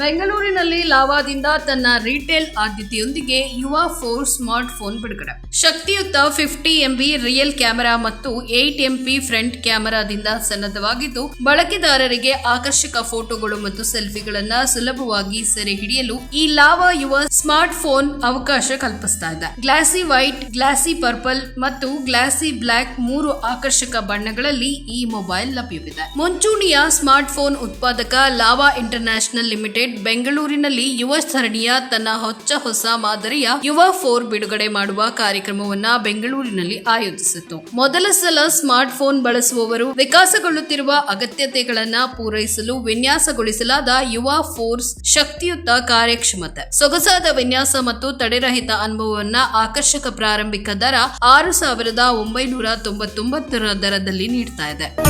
ಬೆಂಗಳೂರಿನಲ್ಲಿ ಲಾವಾದಿಂದ ತನ್ನ ರೀಟೇಲ್ ಆದ್ಯತೆಯೊಂದಿಗೆ ಯುವ ಫೋರ್ ಸ್ಮಾರ್ಟ್ ಫೋನ್ ಬಿಡುಗಡೆ. ಶಕ್ತಿಯುತ ಫಿಫ್ಟಿ ಎಂಬಿ ರಿಯಲ್ ಕ್ಯಾಮೆರಾ ಮತ್ತು ಏಟ್ ಎಂಪಿ ಫ್ರಂಟ್ ಕ್ಯಾಮೆರಾದಿಂದ ಸನ್ನದ್ಧವಾಗಿದ್ದು, ಬಳಕೆದಾರರಿಗೆ ಆಕರ್ಷಕ ಫೋಟೋಗಳು ಮತ್ತು ಸೆಲ್ಫಿಗಳನ್ನ ಸುಲಭವಾಗಿ ಸೆರೆ ಹಿಡಿಯಲು ಈ ಲಾವಾ ಯುವ ಸ್ಮಾರ್ಟ್ ಫೋನ್ ಅವಕಾಶ ಕಲ್ಪಿಸ್ತಾ ಇದೆ. ಗ್ಲಾಸಿ ವೈಟ್, ಗ್ಲಾಸಿ ಪರ್ಪಲ್ ಮತ್ತು ಗ್ಲಾಸಿ ಬ್ಲಾಕ್ ಮೂರು ಆಕರ್ಷಕ ಬಣ್ಣಗಳಲ್ಲಿ ಈ ಮೊಬೈಲ್ ಲಭ್ಯವಿದೆ. ಮುಂಚೂಣಿಯ ಸ್ಮಾರ್ಟ್ ಫೋನ್ ಉತ್ಪಾದಕ ಲಾವಾ ಇಂಟರ್ನ್ಯಾಷನಲ್ ಲಿಮಿಟೆಡ್ ಬೆಂಗಳೂರಿನಲ್ಲಿ ಯುವ ಸರಣಿಯ ತನ್ನ ಹೊಚ್ಚ ಹೊಸ ಮಾದರಿಯ ಯುವ ಫೋರ್ ಬಿಡುಗಡೆ ಮಾಡುವ ಕಾರ್ಯಕ್ರಮವನ್ನ ಬೆಂಗಳೂರಿನಲ್ಲಿ ಆಯೋಜಿಸಿತು ಮೊದಲ ಸಲ ಸ್ಮಾರ್ಟ್ ಫೋನ್ ಬಳಸುವವರು ವಿಕಾಸಗೊಳ್ಳುತ್ತಿರುವ ಅಗತ್ಯತೆಗಳನ್ನ ಪೂರೈಸಲು ವಿನ್ಯಾಸಗೊಳಿಸಲಾದ ಯುವ ಫೋರ್ಸ್ ಶಕ್ತಿಯುತ ಕಾರ್ಯಕ್ಷಮತೆ. ಸೊಗಸಾದ ವಿನ್ಯಾಸ ಮತ್ತು ತಡೆರಹಿತ ಅನುಭವವನ್ನ ಆಕರ್ಷಕ ಪ್ರಾರಂಭಿಕ ದರ ಆರು ಸಾವಿರದ ಒಂಬೈನೂರ ತೊಂಬತ್ತೊಂಬತ್ತರ ದರದಲ್ಲಿ ನೀಡ್ತಾ ಇದೆ.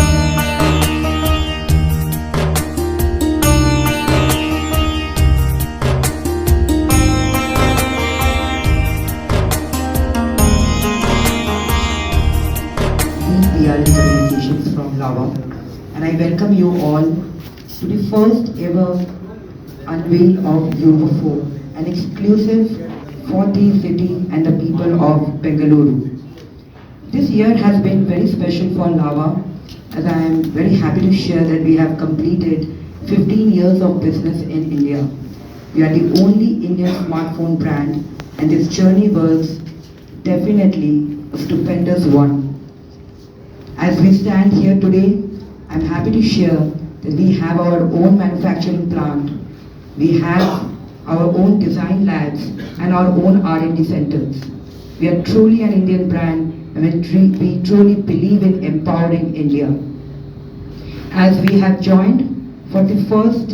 Unveil of Eurofo, an exclusive for the city and the people of Bengaluru. This year has been very special for Lava, as I am very happy to share that we have completed 15 years of business in India. We are the only Indian smartphone brand, and this journey was definitely a stupendous one. As we stand here today, I'm happy to share that we have our own manufacturing plant. We have our own design labs and our own R&D centers. We are truly an Indian brand and we truly believe in empowering India. As we have joined for the first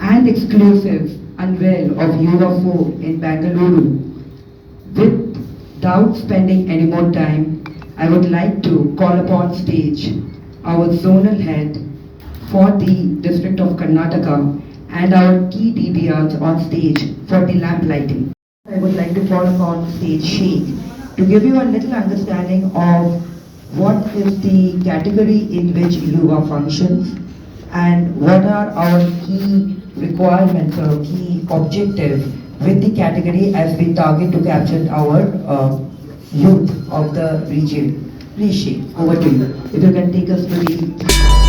and exclusive unveil of UFO in Bangalore, Without spending any more time, I would like to call upon stage our zonal head for the district of Karnataka and our key DBRs on stage for the lamp lighting. I would like to call upon stage Sheikh to give you a little understanding of what is the category in which Luva functions and what are our key requirements or key objectives with the category as we target to capture our uh, youth of the region. Please, Sheikh, over to you. If you can take us to the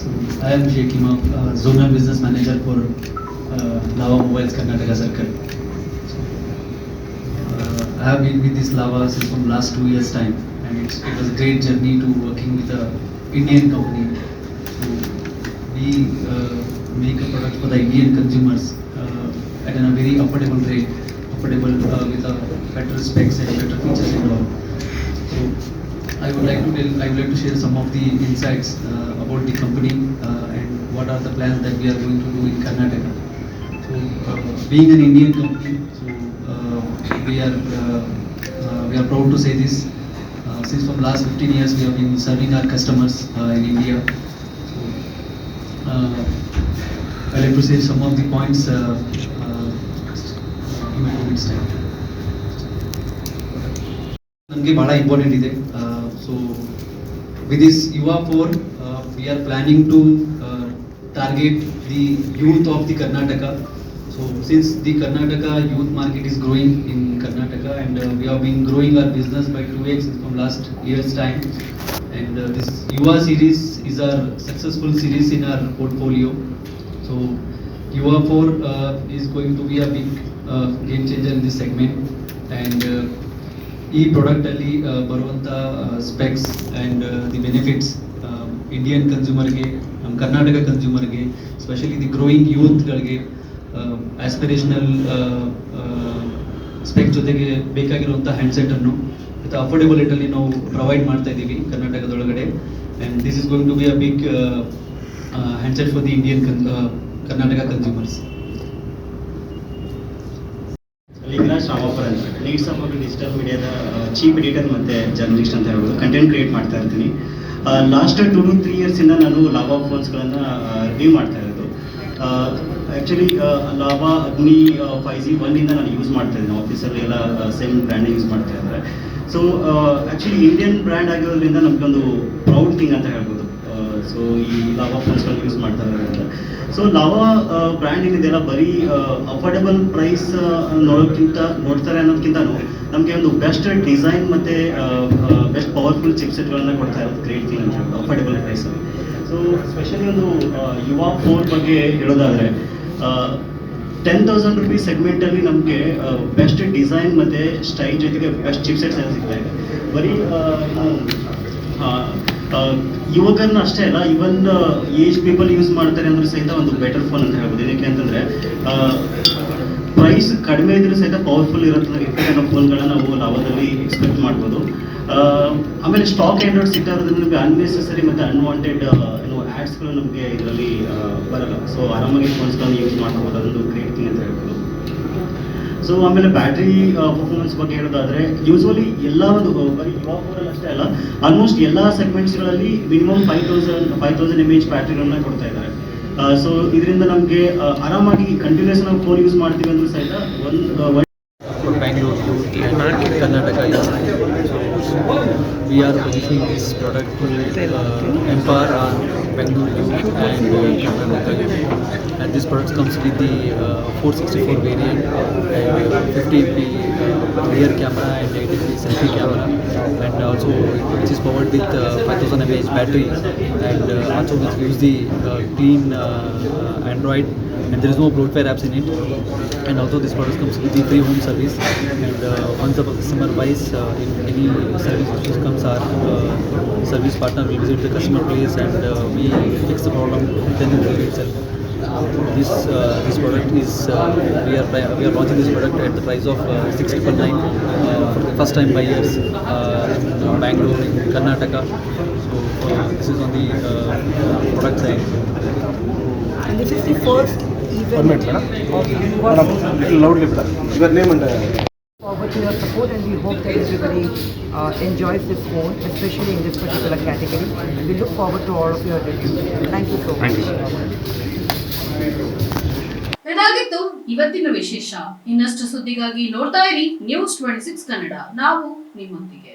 I am J. Kima, uh, Zonal Business Manager for uh, Lava Mobiles Karnataka Circle. Uh, I have been with this Lava since from last two years time and it was a great journey to working with a Indian company to be, uh, make a product for the Indian consumers uh, at a very affordable rate, affordable uh, with a better specs and better features and all. So I would like to tell, I would like to share some of the insights uh, about the company. uh, and what are the plans that we are going to do in Karnataka. So uh, being an Indian company, so uh, we are uh, uh, we are proud to say this. Uh, since from last 15 years we have been serving our customers uh, in India. So, uh, I'd like to say some of the points. Uh, uh, give me two minutes time. ನನಗೆ ಭಾಳ important ಇದೆ so with this Yuva four we are planning to target the youth of the Karnataka so since the Karnataka youth market is growing in Karnataka and we are been growing our business by two X from last years time and this ಯುವ series is are successful series in our portfolio so ಯುವ four is going to be a big game changer in this segment and ಈ ಪ್ರಾಡಕ್ಟಲ್ಲಿ ಬರುವಂಥ specs and the benefits Indian ಕನ್ಸ್ಯೂಮರ್ಗೆ ನಮ್ಮ ಕರ್ನಾಟಕ ಕನ್ಸ್ಯೂಮರ್ಗೆ specially the growing ಯೂತ್ಗಳಿಗೆ aspirational spec ಜೊತೆಗೆ ಬೇಕಾಗಿರುವಂಥ ಹ್ಯಾಂಡ್ಸೆಟನ್ನು ಮತ್ತು affordable ರೇಟಲ್ಲಿ ನಾವು ಪ್ರೊವೈಡ್ ಮಾಡ್ತಾ ಇದ್ದೀವಿ ಕರ್ನಾಟಕದೊಳಗಡೆ. And this is going to be a big handset for the Indian Karnataka consumers Lingaraj Rampura ಅಂತ. ಲೀಡ್ಸ್ ಆಫ್ ಡಿಜಿಟಲ್ ಮೀಡಿಯಾದ ಚೀಫ್ ಎಡಿಟರ್ ಮತ್ತು ಜರ್ನಲಿಸ್ಟ್ ಅಂತ ಹೇಳ್ಬೋದು. ಕಂಟೆಂಟ್ ಕ್ರಿಯೇಟ್ ಮಾಡ್ತಾ ಇರ್ತೀನಿ. ಲಾಸ್ಟ್ ಟು ಟು ತ್ರೀ ಇಯರ್ಸಿಂದ ನಾನು ಲಾವಾ ಫೋನ್ಸ್ಗಳನ್ನು ರಿವ್ಯೂ ಮಾಡ್ತಾ ಇರೋದು. Actually Lava Agni five G ಒನ್ನಿಂದ ನಾನು ಯೂಸ್ ಮಾಡ್ತಾ ಇದ್ದೀನಿ. ಆಫೀಸಲ್ಲಿ ಎಲ್ಲ ಸೇಮ್ ಬ್ರ್ಯಾಂಡ್ ಯೂಸ್ ಮಾಡ್ತಾ ಇದ್ದಾರೆ. ಸೊ ಆ್ಯಕ್ಚುಲಿ ಇಂಡಿಯನ್ ಬ್ರ್ಯಾಂಡ್ ಆಗಿರೋದ್ರಿಂದ ನಮಗೊಂದು ಪ್ರೌಡ್ ಥಿಂಗ್ ಅಂತ ಹೇಳ್ಬೋದು. ಸೊ ಈ ಲಾವಾ ಫೋನ್ಸ್ಗಳನ್ನ ಯೂಸ್ ಮಾಡ್ತಾ ಇರೋದ್ರಿಂದ. ಸೊ ಲಾವಾ ಬ್ರ್ಯಾಂಡ್ ಏನಿದೆಯಲ್ಲ ಬರೀ ಅಫೋರ್ಡೆಬಲ್ ಪ್ರೈಸ್ ನೋಡೋಕ್ಕಿಂತ, ನೋಡ್ತಾರೆ ಅನ್ನೋದಕ್ಕಿಂತನೂ ನಮಗೆ ಒಂದು ಬೆಸ್ಟ್ ಡಿಸೈನ್ ಮತ್ತು ಬೆಸ್ಟ್ ಪವರ್ಫುಲ್ ಚಿಪ್ಸೆಟ್ಗಳನ್ನ ಕೊಡ್ತಾ ಇರೋದು ಗ್ರೇಟ್ ಥಿಂಗ್ ಅಂತ ಕಂಫರ್ಟೇಬಲ್ ಪ್ರೈಸಲ್ಲಿ ಸೊ ಸ್ಪೆಷಲಿ ಒಂದು ಯುವ ಫೋನ್ ಬಗ್ಗೆ ಹೇಳೋದಾದರೆ ಟೆನ್ ತೌಸಂಡ್ ರುಪೀಸ್ ಸೆಗ್ಮೆಂಟಲ್ಲಿ ನಮಗೆ ಬೆಸ್ಟ್ ಡಿಸೈನ್ ಮತ್ತು ಸ್ಟೈಲ್ ಜೊತೆಗೆ ಬೆಸ್ಟ್ ಚಿಪ್ಸೆಟ್ಸ್ ಎಲ್ಲ ಸಿಗ್ತಾ ಇದೆ. ಬರೀ ಯುವಕರನ್ನ ಅಷ್ಟೇ ಅಲ್ಲ ಇವನ್ ಏಜ್ ಪೀಪಲ್ ಯೂಸ್ ಮಾಡ್ತಾರೆ ಅಂದ್ರೆ ಸಹಿತ ಒಂದು ಬೆಟರ್ ಫೋನ್ ಅಂತ ಹೇಳ್ಬೋದು. ಏನಕ್ಕೆ ಅಂತಂದ್ರೆ ಪ್ರೈಸ್ ಕಡಿಮೆ ಇದ್ರೂ ಸಹಿತ ಪವರ್ಫುಲ್ ಇರ್ತಕ್ಕಂಥ ಫೋನ್ಗಳನ್ನ ನಾವು ಲಾಭದಲ್ಲಿ ಎಕ್ಸ್ಪೆಕ್ಟ್ ಮಾಡ್ಬೋದು. ಆಮೇಲೆ ಸ್ಟಾಕ್ ಆಂಡ್ರಾಯ್ಡ್ ಸಿಕ್ಕಿರೋದ್ರಿಂದ ನಮಗೆ ಅನ್ನೆಸೆಸರಿ ಮತ್ತು ಅನ್ವಾಂಟೆಡ್ ಏನು ಆ್ಯಡ್ಸ್ಗಳು ನಮಗೆ ಇದರಲ್ಲಿ ಬರಲ್ಲ. ಸೊ ಆರಾಮಾಗಿ ಫೋನ್ಸ್ಗಳನ್ನು ಯೂಸ್ ಮಾಡ್ಕೋಬೋದು ಅದೊಂದು ಗ್ರೇಟ್ ಥಿಂಗ್ ಅಂತ ಹೇಳ್ಬೋದು. ಸೊ ಆಮೇಲೆ ಬ್ಯಾಟ್ರಿ ಪರ್ಫಾರ್ಮೆನ್ಸ್ ಬಗ್ಗೆ ಹೇಳೋದಾದ್ರೆ ಯೂಸ್ವಲಿ ಎಲ್ಲ ಒಂದು ಬರೀ ಯುವ ಅಷ್ಟೇ ಅಲ್ಲ ಆಲ್ಮೋಸ್ಟ್ ಎಲ್ಲ ಸೆಗ್ಮೆಂಟ್ಸ್ಗಳಲ್ಲಿ minimum five thousand five thousand M H ಬ್ಯಾಟ್ರಿಗಳನ್ನ ಕೊಡ್ತಾ ಇದ್ದಾರೆ. ಸೊ ಇದರಿಂದ ನಮಗೆ ಆರಾಮಾಗಿ ಕಂಟಿನ್ಯೂಸ್ ನಾವು ಫೋನ್ ಯೂಸ್ ಮಾಡ್ತೀವಿ ಅಂದ್ರೂ ಸಹಿತ ಒಂದು Bangalore youth and Karnataka youth. We are positioning this product to uh, empower our Bangalore youth and uh, Karnataka youth. And this product comes with the uh, 464 variant and uh, 50 MP uh, rear camera and 8 MP selfie camera and also which is powered with uh, 5000 mAh battery and uh, also which gives the uh, clean uh, uh, Android and there is no bloatware apps in it and also this product comes with the free home service and uh, once the customer buys uh, if any service issues comes our uh, service partner will visit the customer place and uh, we fix the problem within the day itself this uh, this product is uh, we are we are launching this product at the price of uh, 6999 uh, for the first time buyers uh, in Bangalore in Karnataka. So uh, this is on the uh, product side And the first event One minute, madam. Madam, little loudly, please. Your name and uh, forward to your support and we hope that everybody uh, enjoys this phone, especially in this particular category. And we look forward to all of your reviews. Thank you so much. ಇದಾಗಿತ್ತು ಇವತ್ತಿನ ವಿಶೇಷ ಇನ್ನಷ್ಟು ಸುದ್ದಿಗಾಗಿ ನೋಡ್ತಾ ಇರಿ news twenty six Kannada ನಾವು ನಿಮ್ಮೊಂದಿಗೆ